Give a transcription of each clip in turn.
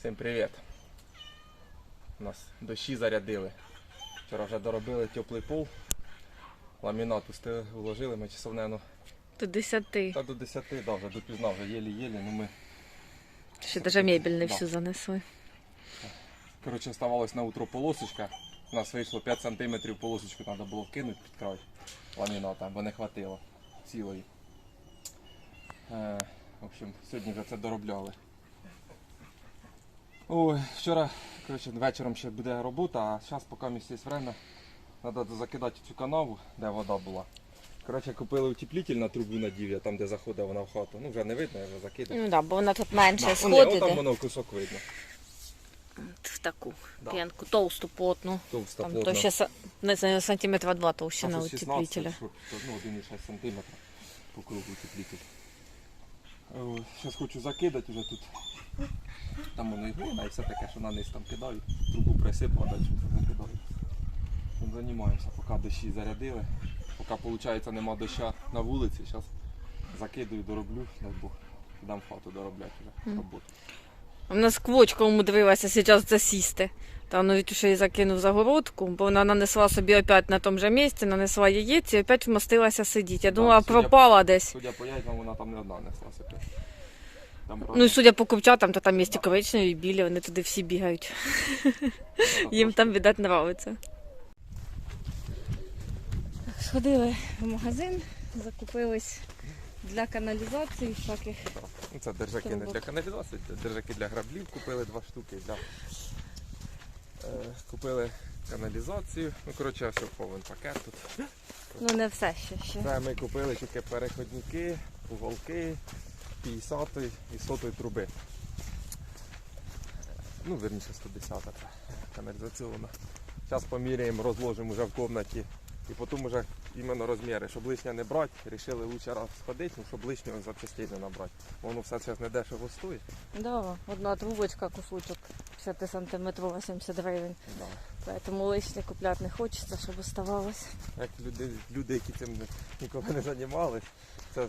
Всім привіт. У нас дощі зарядили. Вчора вже доробили теплий пол. Ламінат пустили, вложили ми часов, наверно, До 10. та до 10, да, вже допізна, вже єлі-єлі, ну ми. Ще навіть мебель не Да. всю занесли. Коротше, оставалось на утро полосочка. У нас вийшло 5 см полосочку треба було вкинути під край ламіната, бо не хватило цілої. Е, в общем, сьогодні вже це доробляли. Ой, вчора, коротше, вечором ще буде робота, а зараз поки місць є время, треба закидати цю канаву, де вода була. Коротше, купили утеплитель на трубу надів, я там де заходить вона в хату. Ну вже не видно, я вже закидав. Ну так, да, бо вона тут менше Да, сходить. Там воно кусок видно. В таку Да. п'янку, толсту, плотну. Товста, Там плотна. то ще не знаю, сантиметра два товщина А, що 16, утеплителя. Ну, 1,6 см по кругу утеплитель. Зараз хочу закидати вже тут. Там воно і глина, і все таке, що на низ там кидають. Трубу присипав, а далі все закидаю. Цим Займаємося, поки дощі зарядили. Поки виходить нема доща на вулиці, зараз закидаю, дороблю, дай Бог. Дам хату доробляти вже роботу. Вона з квочком умудрилася зараз засісти. Та навіть ще й закинув загородку, бо вона нанесла собі опять на тому же місці, нанесла яєць і опять вмостилася сидіти. Я думала, судя- пропала десь. Судя по яйцям, вона там не одна неслася. Там Ну і судя по купчатам, то там є і коричневі, і білі, вони туди всі бігають. Їм там, видать, нравиться. Сходили в магазин, закупились для каналізації всяких. Ну, Це держаки не для каналізації, це держаки для граблів купили два штуки. Для... Е, купили каналізацію. Ну, коротше, все повен пакет тут. Ну не все ще. ще. Це ми купили тільки переходники, уголки 50 і 100 труби. Ну, верніше 110 та каналізаційна. Зараз поміряємо, розложимо вже в кімнаті. І потім вже іменно розміри, щоб лишнє не брати, вирішили лучше раз сходити, ну, щоб лишнього запчастей не набрати. Воно все це не дешево стоїть. Да, одна трубочка, кусочок 50 сантиметрова, 70 гривень. Да. Поэтому лишнє купляти не хочеться, щоб оставалось. Як люди, люди, які цим ніколи не займалися, це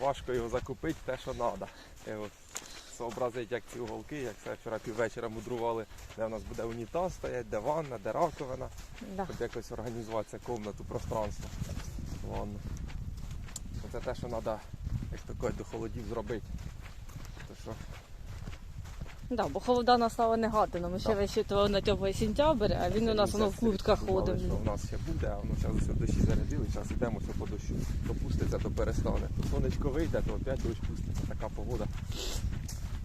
важко його закупити те, що треба. От, сообразити, як ці уголки, як це вчора піввечора мудрували, де в нас буде унітаз стоять, де ванна, де раковина, Да. щоб якось організувати цю кімнату, пространство. Ванну. Це те, що треба, як кажуть, до холодів зробити. То що, Да, бо холода настала негативно. Ми ще розчитували на теплий сентябрь, а він у нас воно в куртках ходить. що в нас ще буде, а воно зараз все дощі зарядили, зараз йдемо все по дощу. То пуститься, то перестане. То сонечко вийде, то опять дощ пуститься. Така погода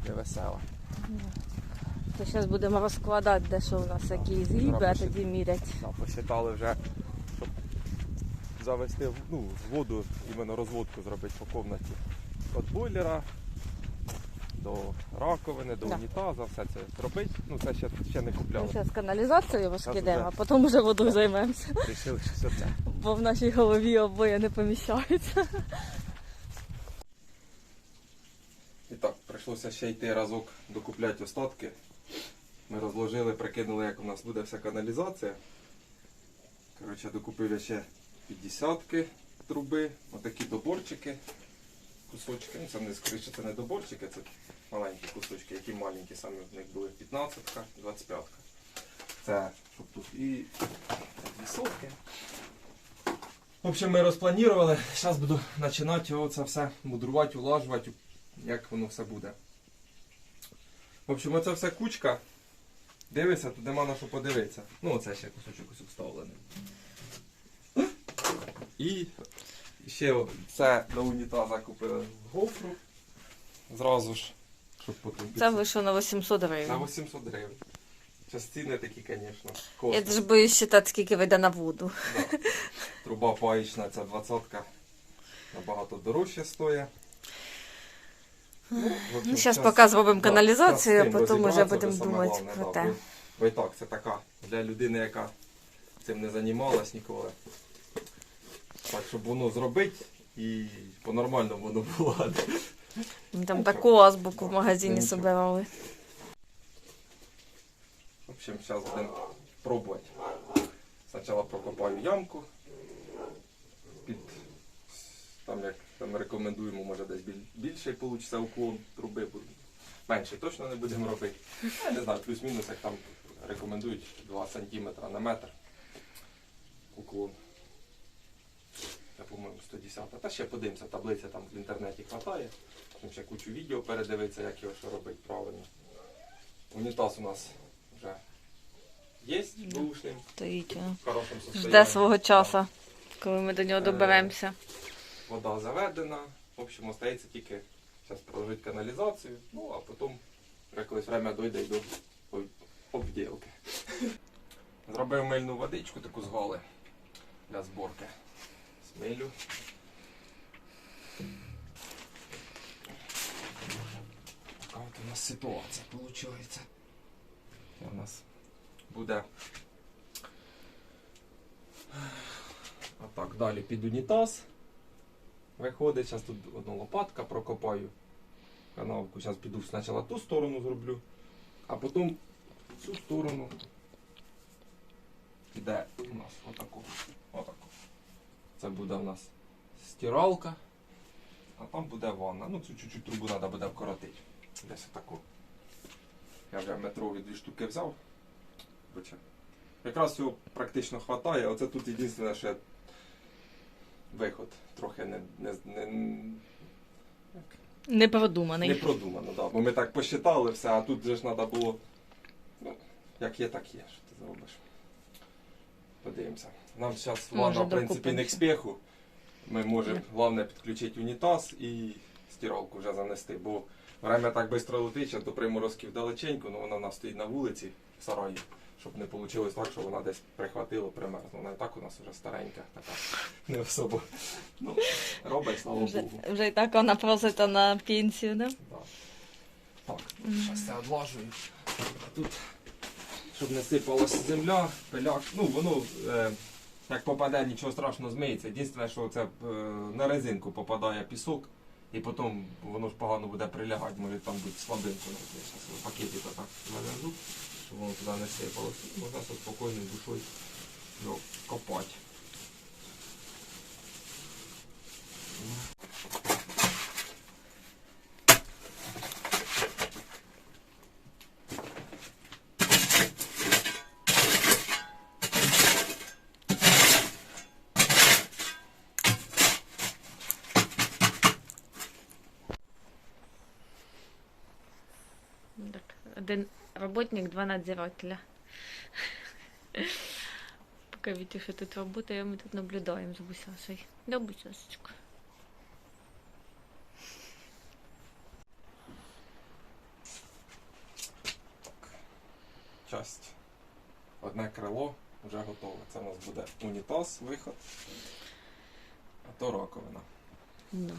невесела. То зараз будемо розкладати, де що у нас які згиби, а тоді мірять. Да, посчитали вже, щоб завести ну, воду, іменно розводку зробити по кімнаті. Від бойлера до раковини, до Да. унітаза, все це зробити. Ну це ще, ще не Ми зараз каналізацію вже. а потім вже водою займемося. Рішили, що все це. Бо в нашій голові обоє не поміщаються. І так, прийшлося ще йти разок докупляти остатки. Ми розложили, прикинули, як у нас буде вся каналізація. Коротше, докупив я ще 50 труби, отакі доборчики, кусочки. Ну, це не скоріше, це не доборчики, це маленькі кусочки, які маленькі, самі в них були 15-ка, 25-ка. Це щоб тут і дві сотки. В общем, ми розпланували. Зараз буду починати оце все мудрувати, улажувати, як воно все буде. В общем, оце все кучка. Дивися, тут нема на що подивитися. Ну, оце ще кусочок ось вставлений. І ще це до унітаза купили гофру. Зразу ж. Щоб потім Це вийшло на 800 гривень. На 800 гривень. Ціни такі, звісно. Я дуже боюсь считати, скільки вийде на воду. Да. Труба паїчна, ця двадцятка набагато дорожче стоїть. Ну, в общем, Ну, зараз щас- поки зробимо да, каналізацію, щас а з цим потім вже розібратися, будемо це саме думати головне, про да, те. бо- Бо і так, це така для людини, яка цим не займалась ніколи. Так, щоб воно зробити і по-нормальному воно було. Ми там таку азбуку в магазині Нічого. собирали. В общем, зараз будемо пробувати. Спочатку прокопаю ямку. Під, там, як там рекомендуємо, може десь біль- більший вийде уклон труби. бо Менший точно не будемо робити. Я не знаю, плюс-мінус, як там рекомендують 2 см на метр. 160. Та ще подивимося, таблиця там в інтернеті хватає. Там ще кучу відео передивитися, як його що робити правильно. Унітаз у нас вже є бушним. Стоїть. В хорошому Жде свого часу, коли ми до нього доберемося. Вода заведена. В общем, остається тільки зараз проложити каналізацію, ну а потім вже колись время дойде і до обділки. Зробив мильну водичку таку з гали для зборки. З милю. Така от у нас ситуація виходить. У нас буде. А так, далі під унітаз. Виходить, зараз тут одна лопатка прокопаю. Канавку. Зараз піду спочатку ту сторону зроблю, а потім цю сторону піде у нас отаку. отаку. Це буде у нас стиралка, а там буде ванна. Ну цю чуть-чуть трубу треба буде вкоротити. Десь отаку. Я вже метрові дві штуки взяв. Короче, Якраз цього практично вистачає, оце тут єдине, що виход трохи не, не, не, Не продуманий. не продумано, да. бо ми так посчитали все, а тут же ж треба було. Ну, як є, так є, що ти зробиш. Подивимося. Нам зараз ванна, в принципі, не к докупимося. Ми можемо, головне, підключити унітаз і стиралку вже занести, бо время так швидко летить, що до приморозків далеченько, але вона у нас стоїть на вулиці в сараї, щоб не вийшло так, що вона десь прихватила, примерзла. Вона і так у нас вже старенька, така не особо. Ну, робить, слава Вже, Богу. вже і так вона просить на пенсію, да? Да. Так, зараз це одлажую. Тут, щоб не сипалась земля, пиляк. Ну, воно е, як попаде, нічого страшного змиється. Єдине, що це е, на резинку попадає пісок, і потім воно ж погано буде прилягати, може там бути слабинку. Ну, Я зараз пакеті так нав'яжу, щоб воно туди не сипалося. Можна со спокійною душою його копати. Так, один работник, два надзирателя. Поки Вітюша тут працює, ми тут наблюдаємо за Бусяшею. Да, Бусяшечка? часть. Одне крило вже готове. Це у нас буде унітаз, виход, а то раковина. Ну,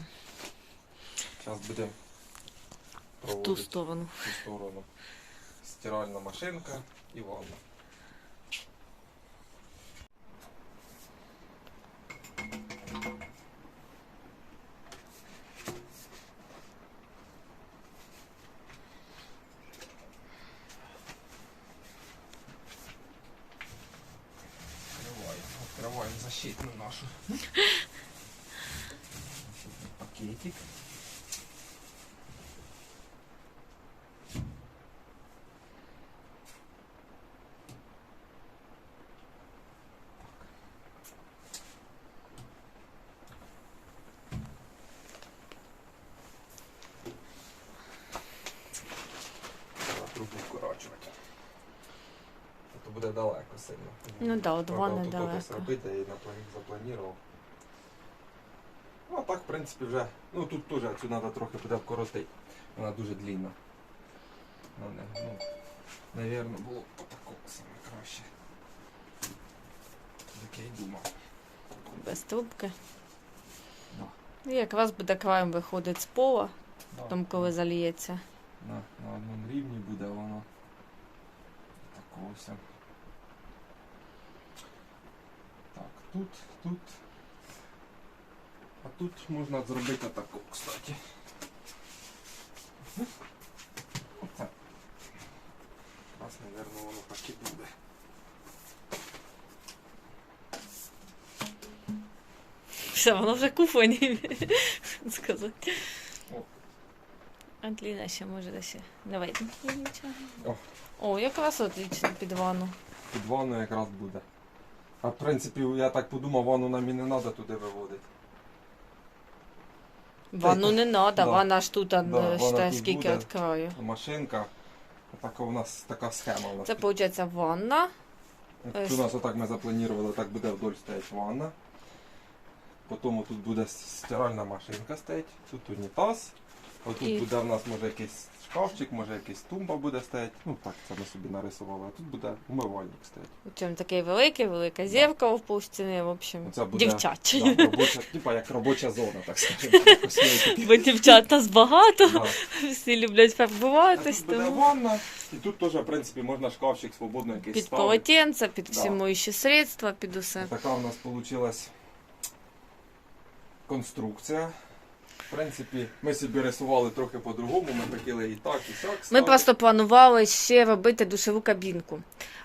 Зараз будемо в ту сторону. в ту сторону. Стиральна машинка і ванна. Открываем, защитную нашу. Пакетик. Сильно. Ну да, от далеко. десь робити і напла- запланував. Ну, а так, в принципі, вже. Ну тут теж цю треба трохи буде вкоротити. Вона дуже длінна. Ну, не, ну, навірно, було отако саме краще. Як я й думав. Без трубки. Да. І якраз буде краєм виходить з пола, Да. там коли заліється. На, на одному рівні буде воно. Такого все. Так, тут, тут. А тут можна зробити отаку, кстати. Оце. Якраз, мабуть, воно так і буде. Все, воно вже куфані, сказати. Антліна ще може десь не видно. Нічого. О, якраз отлично під ванну. Під ванну якраз буде. А в принципі, я так подумав, ванну нам і не треба туди виводити. Ванну не треба, Да. ванна ж тут, вона считай, тут скільки буде. від. Машинка. Така у нас така схема. У нас Це виходить ванна. Тут у нас отак ми запланували, так буде вдоль стоять ванна. Потім тут буде стиральна машинка стоять, тут унітаз. Отут І- буде в нас може якийсь шкафчик, може якийсь тумба буде стоять. Ну так, це ми собі нарисували. А тут буде умивальник стоять. Чим такий великий, велике зеркало в півстіни, в общем, Це буде дівчачий. Да, робоча, типа як робоча зона, так скажемо. Косметики. Бо дівчат нас багато, Да. всі люблять А фарбуватись, Тут буде тому ванна, і тут теж, в принципі, можна шкафчик свободно якийсь під ставити. полотенце, під Да. всі моючі средства, під усе. Така у нас вийшла конструкція. В принципі, ми собі рисували трохи по-другому, ми хотіли і так, і так. Ми просто планували ще робити душову кабінку.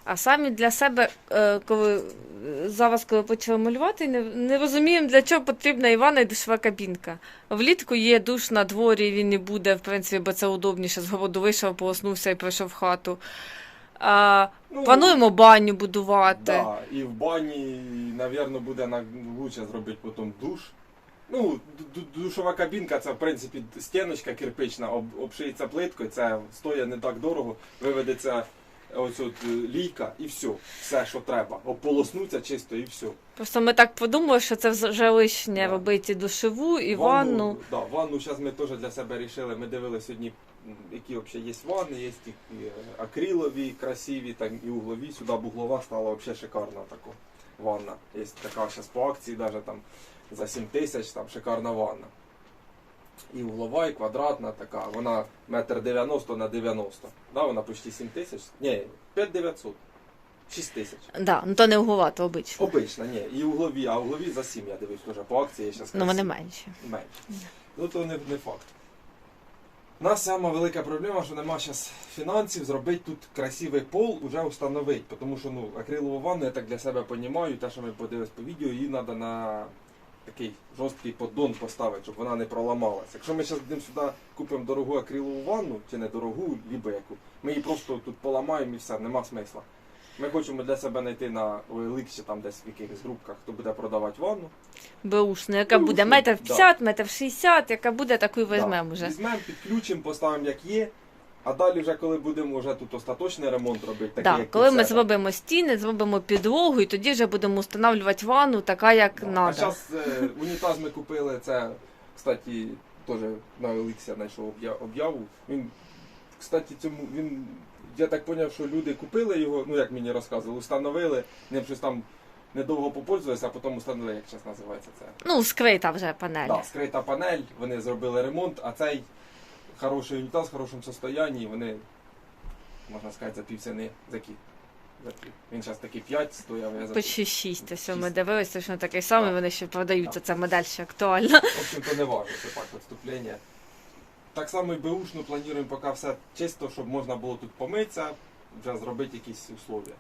А самі для себе, е, коли зараз, коли почали малювати, не, не розуміємо, для чого потрібна і ванна і душова кабінка. Влітку є душ на дворі, він не буде, в принципі, бо це удобніше. З городу вийшов, полоснувся і прийшов в хату. А, Ну, плануємо баню будувати. Да, і в бані, напевно, буде на, лучше зробити потім душ. Ну, ду- ду- душова кабінка це в принципі стіночка кирпична, об, обшиється плиткою, це стоїть не так дорого, виведеться ось от е, лійка і все. Все, що треба. Ополоснуться чисто і все. Просто ми так подумали, що це вже лишнє Да. робити і душову, і ванну. Да, ванну зараз ми теж для себе вирішили. Ми дивилися сьогодні, м, які взагалі є ванни, є і е, акрилові, красиві, там і углові. Сюди б углова стала взагалі шикарна така ванна. Є така зараз по акції, навіть там за 7 тисяч, там шикарна ванна. І углова, і квадратна така, вона метр 90 на 90. Да, вона почти 7 тисяч. Ні, 5900. 6 тисяч. Да, ну то не угувати обично. Обична, ні. І углові, а углові за 7 я дивлюсь теж по акції. Зараз Ну вони менші. менше. Ну то не, не факт. У нас сама велика проблема, що нема зараз фінансів зробити тут красивий пол, уже встановити. Тому що ну, акрилову ванну, я так для себе розумію, те, що ми подивились по відео, її треба на такий жорсткий поддон поставити, щоб вона не проламалася. Якщо ми зараз йдемо сюди, купимо дорогу акрилову ванну, чи не дорогу, лібо яку, ми її просто тут поламаємо і все, нема смисла. Ми хочемо для себе знайти на OLX там десь в якихось групках, хто буде продавати ванну. Беушну, яка буде метр да. 50, метр 60, яка буде, таку і візьмемо вже. Візьмемо, підключимо, поставимо як є. А далі, вже коли будемо вже тут остаточний ремонт робити, такий, Да, як коли ми зробимо стіни, зробимо підлогу, і тоді вже будемо встановлювати ванну, така, як Да. А треба. зараз е, унітаз ми купили, це, кстати, теж на я знайшов об'я- об'яву. Він, кстати, цьому, він, я так зрозумів, що люди купили його, ну як мені розказували, установили, ним щось там недовго попользувалися, а потім установили, як зараз називається це. Ну, скрита вже панель. Да, скрита панель, вони зробили ремонт, а цей хороший унітаз в хорошому стані, вони, можна сказати, за півціни за кі. За пів. Він зараз такий 5 стояв, я за Почти 6, ось ми дивилися, точно такий самий, Да. вони ще продаються, Да. ця модель ще актуальна. В общем, то не важно, це так, відступлення. Так само і беушну плануємо поки все чисто, щоб можна було тут помитися, вже зробити якісь условия.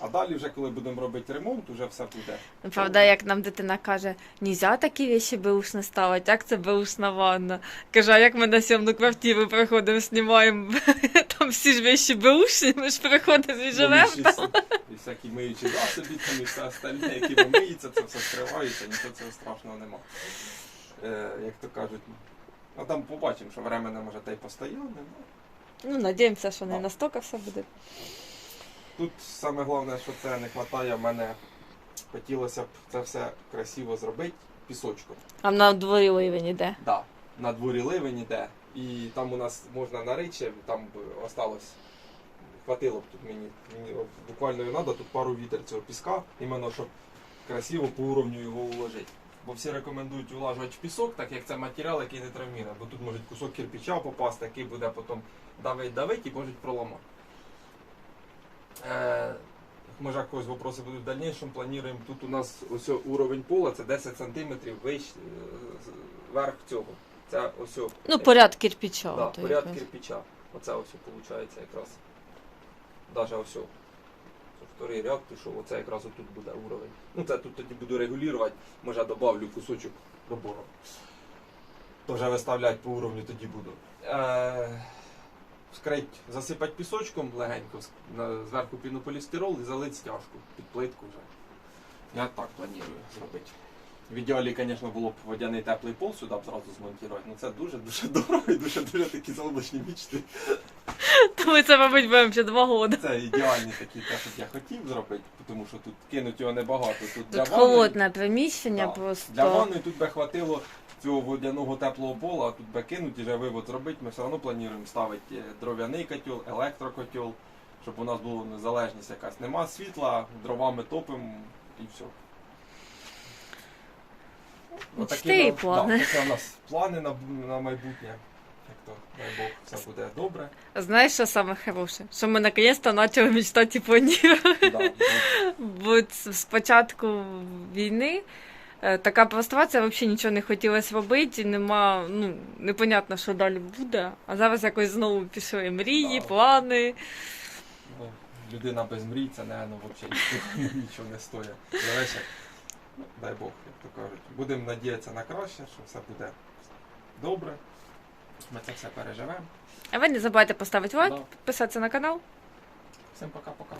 А далі, вже коли будемо робити ремонт, вже все буде. Правда, як нам дитина каже, нельзя такі вещи беушно ставити, як це беушна ванна. Каже, а як ми на сьомну квартиру приходимо, знімаємо, там всі ж вещи беушні, ми ж приходимо і живемо. Всі. І всякі миючі засоби, там і все остальне, які вимиються, це все скривається, нічого цього страшного нема. Е, як то кажуть, ну там побачимо, що времена може та й постояне. Ну, Ну, надіємося, що не настільки все буде. Тут саме головне, що це не вистачає, в мене хотілося б це все красиво зробити пісочком. А на дворі ливень іде. Да, на дворі ливень іде. І там у нас можна нариче, там б осталось. Хватило б тут мені. Мені буквально і треба тут пару вітер цього піска, іменно щоб красиво по уровню його уложити. Бо всі рекомендують улажувати в пісок, так як це матеріал, який не травмірує. Бо тут може кусок кирпича попасти, який буде потім давить давить і можуть проламати. Е, може, когось вопроси будуть в дальнішому. Плануємо тут у нас ось уровень пола, це 10 см вищ, е, верх цього. Це ось Ну, поряд кирпича. да, поряд кирпича. Оце ось виходить якраз. Даже ось. Вторий ряд пішов, оце якраз отут буде уровень. Ну це тут тоді буду регулювати, може добавлю кусочок добору. Теж виставляти по уровню тоді буду. Е, вскрить, засипати пісочком легенько, зверху пінополістирол і залить стяжку під плитку вже. Я так планую зробити. В ідеалі, звісно, було б водяний теплий пол сюди б зразу змонтувати, але це дуже-дуже дорого і дуже-дуже такі заоблачні мічти. То ми це, мабуть, будемо ще два роки. Це ідеальні такі те, що я хотів зробити, тому що тут кинуть його небагато. Тут, для Тут ванни- холодне приміщення Да. просто. Для ванни тут би хватило цього водяного теплого пола, а тут би кинуть і вже вивод зробити. Ми все одно плануємо ставити е, дров'яний котел, електрокотел, щоб у нас була незалежність якась. Нема світла, дровами топимо і все. Мечти і у нас- плани. Да, таке у нас плани на, на майбутнє. Як то, дай Бог, все буде добре. Знаєш, що саме хороше? Що ми наконец-то почали мечтати планувати. Да, Бо ц- з початку війни е, така прострація, взагалі нічого не хотілося робити, нема, ну, непонятно, що далі буде. А зараз якось знову пішли мрії, Да. плани. ну, людина без мрій, це, напевно, взагалі нічого, не стоїть. Ну, дай Бог, як то кажуть. Будемо надіятися на краще, що все буде добре. Ми це все переживемо. А ви не забувайте поставити лайк, Да. підписатися на канал. Всім пока-пока.